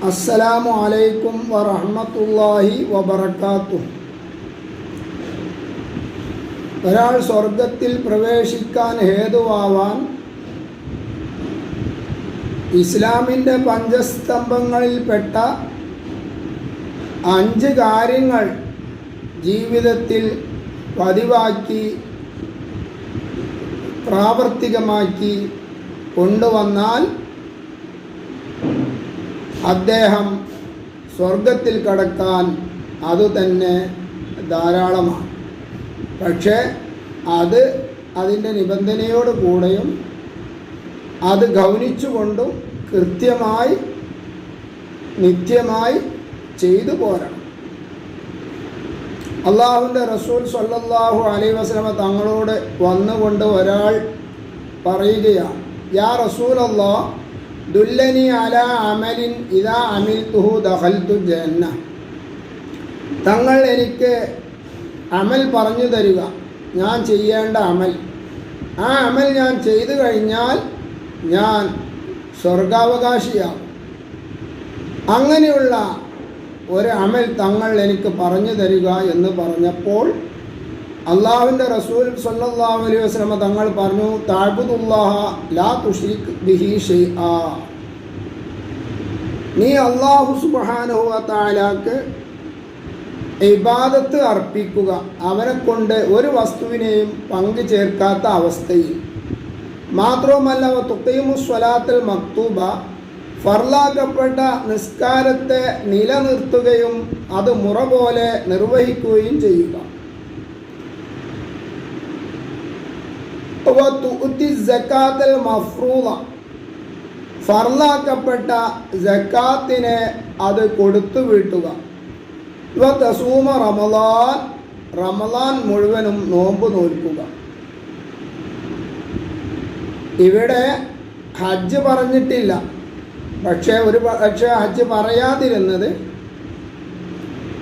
അസ്സലാമു അലൈക്കും വറഹ്മത്തുള്ളാഹി വബർക്കാത്തു ഒരാൾ സ്വർഗത്തിൽ പ്രവേശിക്കാൻ ഹേതുവാവാൻ ഇസ്ലാമിന്റെ പഞ്ചസ്തംഭങ്ങളിൽപ്പെട്ട അഞ്ച് കാര്യങ്ങൾ ജീവിതത്തിൽ പതിവാക്കി പ്രാവർത്തികമാക്കി കൊണ്ടുവന്നാൽ അദ്ദേഹം സ്വർഗത്തിൽ കടക്കാൻ അതുതന്നെ ധാരാളമാണ്. പക്ഷേ അത് അതിന്റെ നിബന്ധനയോട് കൂടെയും അത് ഗൗനിച്ചുകൊണ്ടും കൃത്യമായി നിത്യമായി ചെയ്തു പോരണം. അള്ളാഹുവിന്റെ റസൂൽ സല്ലാഹു അലൈ വസ്ലമ തങ്ങളോട് വന്നുകൊണ്ട് ഒരാൾ പറയുകയാണ് യാ റസൂൽ അല്ലാ ദുല്ലനി അല അമലിൻ ഇതാ അമിൽ തുഹു ദഹൽത്തു ജന്ന തങ്ങൾ എനിക്ക് അമൽ പറഞ്ഞു തരിക. ഞാൻ ചെയ്യേണ്ട അമൽ. ആ അമൽ ഞാൻ ചെയ്തു കഴിഞ്ഞാൽ ഞാൻ സ്വർഗാവകാശിയാകും. അങ്ങനെയുള്ള ഒരു അമൽ തങ്ങൾ എനിക്ക് പറഞ്ഞു തരിക എന്ന് പറഞ്ഞപ്പോൾ അള്ളാഹുവിന്റെ റസൂൽ സല്ലാഹു അലൈഹി വസ്ലമ തങ്ങൾ പറഞ്ഞു താഴ്ബുദുല്ലാഹ ലാ തുഷിഖ് ബിഹി ആ നീ അള്ളാഹു സുബ്ഹാനഹു താലാക്ക് ഇബാദത്ത് അർപ്പിക്കുക. അവനെ കൊണ്ട് ഒരു വസ്തുവിനെയും പങ്കു ചേർക്കാത്ത അവസ്ഥയിൽ. മാത്രവുമല്ല തുക്കയുമു സ്വലാത്തിൽ മക്തൂബ. ഫർലാക്കപ്പെട്ട നിസ്കാരത്തെ നിലനിർത്തുകയും അത് മുറ പോലെ നിർവഹിക്കുകയും ചെയ്യുക. ജക്കാത്തൽ മഫ്രൂള ഫർലാക്കപ്പെട്ട ജക്കാത്തിനെ അത് കൊടുത്തു വീട്ടുക. ഇവ തസൂമ റമലാൻ റമലാൻ മുഴുവനും നോമ്പ് നോൽക്കുക. ഇവിടെ ഹജ്ജ് പറഞ്ഞിട്ടില്ല. പക്ഷേ ഒരു പക്ഷേ ഹജ്ജ് പറയാതിരുന്നത്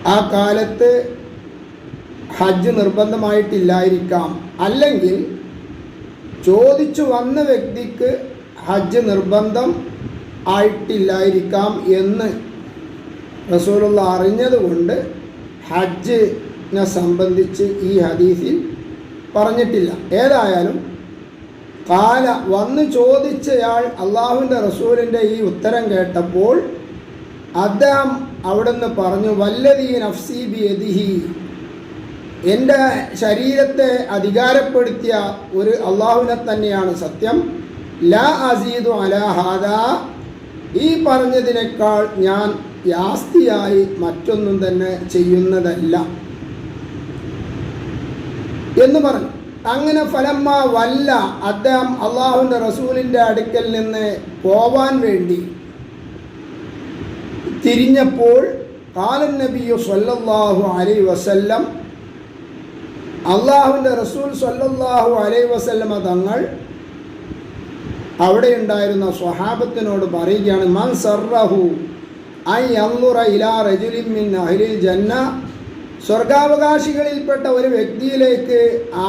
ആ കാലത്ത് ഹജ്ജ് നിർബന്ധമായിട്ടില്ലായിരിക്കാം. അല്ലെങ്കിൽ ചോദിച്ചു വന്ന വ്യക്തിക്ക് ഹജ്ജ് നിർബന്ധം ആയിട്ടില്ലായിരിക്കാം എന്ന് റസൂലുള്ള അറിഞ്ഞതുകൊണ്ട് ഹജ്ജിനെ സംബന്ധിച്ച് ഈ ഹദീസിൽ പറഞ്ഞിട്ടില്ല. ഏതായാലും കാല വന്ന് ചോദിച്ചയാൾ അള്ളാഹുവിന്റെ റസൂലിന്റെ ഈ ഉത്തരം കേട്ടപ്പോൾ അദ്ദേഹം അവിടുന്ന് പറഞ്ഞു വല്ലതീ നഫ്സി ബി എദിഹി എന്റെ ശരീരത്തെ അധികാരപ്പെടുത്തിയ ഒരു അള്ളാഹുവിനെ തന്നെയാണ് സത്യം. ലാ അസീദു അലാഹാദ ഈ പറഞ്ഞതിനേക്കാൾ ഞാൻ യാസ്തിയായി മറ്റൊന്നും തന്നെ ചെയ്യുന്നതല്ല. എന്ന് പറഞ്ഞു. അങ്ങനെ ഫലമ്മ വല്ല അദ്ദേഹം അള്ളാഹുവിന്റെ റസൂലിന്റെ അടുക്കൽ നിന്ന് പോവാൻ വേണ്ടി തിരിഞ്ഞപ്പോൾ കാലൻ നബിയു സല്ലാഹു അലൈ വസല്ലം അള്ളാഹുവിന്റെ റസൂൽ സല്ലല്ലാഹു അലൈ വസല്ലമ തങ്ങൾ അവിടെ ഉണ്ടായിരുന്ന സ്വഹാബത്തിനോട് പറയുകയാണ് മൻ സർറഹു ഐ അന്നുറ ഇലാ റജുലിൻ മിൻ അഹ്ലിൽ ജന്ന. സ്വർഗാവകാശികളിൽപ്പെട്ട ഒരു വ്യക്തിയിലേക്ക്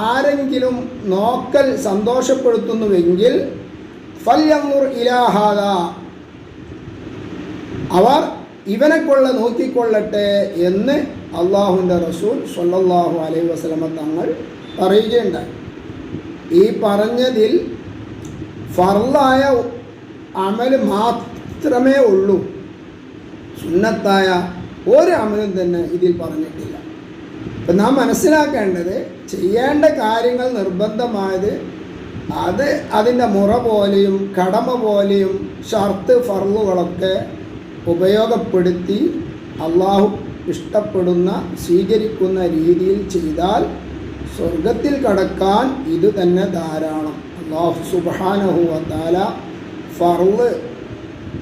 ആരെങ്കിലും നോക്കൽ സന്തോഷപ്പെടുത്തുന്നുവെങ്കിൽ ഫല്യന്നുർ ഇലാഹാദ അവർ ഇവനെ കൊള്ള നോക്കിക്കൊള്ളട്ടെ എന്ന് അള്ളാഹുവിന്റെ റസൂൽ സൊല്ലാഹു അലൈഹി വസ്ലമ തങ്ങൾ പറയുകയുണ്ടായി. ഈ പറഞ്ഞതിൽ ഫർലായ അമൽ മാത്രമേ ഉള്ളൂ. സുന്നത്തായ ഒരു അമലും തന്നെ ഇതിൽ പറഞ്ഞിട്ടില്ല. അപ്പം നാം മനസ്സിലാക്കേണ്ടത് ചെയ്യേണ്ട കാര്യങ്ങൾ നിർബന്ധമായത് അത് അതിന്റെ മുറ പോലെയും കടമ പോലെയും ഷർത്ത് ഫർളുകളൊക്കെ ഉപയോഗപ്പെടുത്തി അള്ളാഹു ഇഷ്ടപ്പെടുന്ന സ്വീകരിക്കുന്ന രീതിയിൽ ചെയ്താൽ സ്വർഗത്തിൽ കടക്കാൻ ഇത് തന്നെ ധാരാളം. അള്ളാഹു സുബാനഹു വത്താല ഫർൾ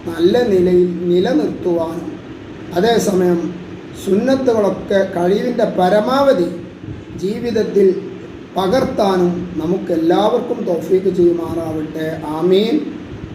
നല്ല നിലയിൽ നിലനിർത്തുവാനും അതേസമയം സുന്നത്തുകളൊക്കെ കഴിവിന്റെ പരമാവധി ജീവിതത്തിൽ പകർത്താനും നമുക്കെല്ലാവർക്കും തോഫീക്ക് ചെയ്യുമാറാവട്ടെ. ആമീൻ.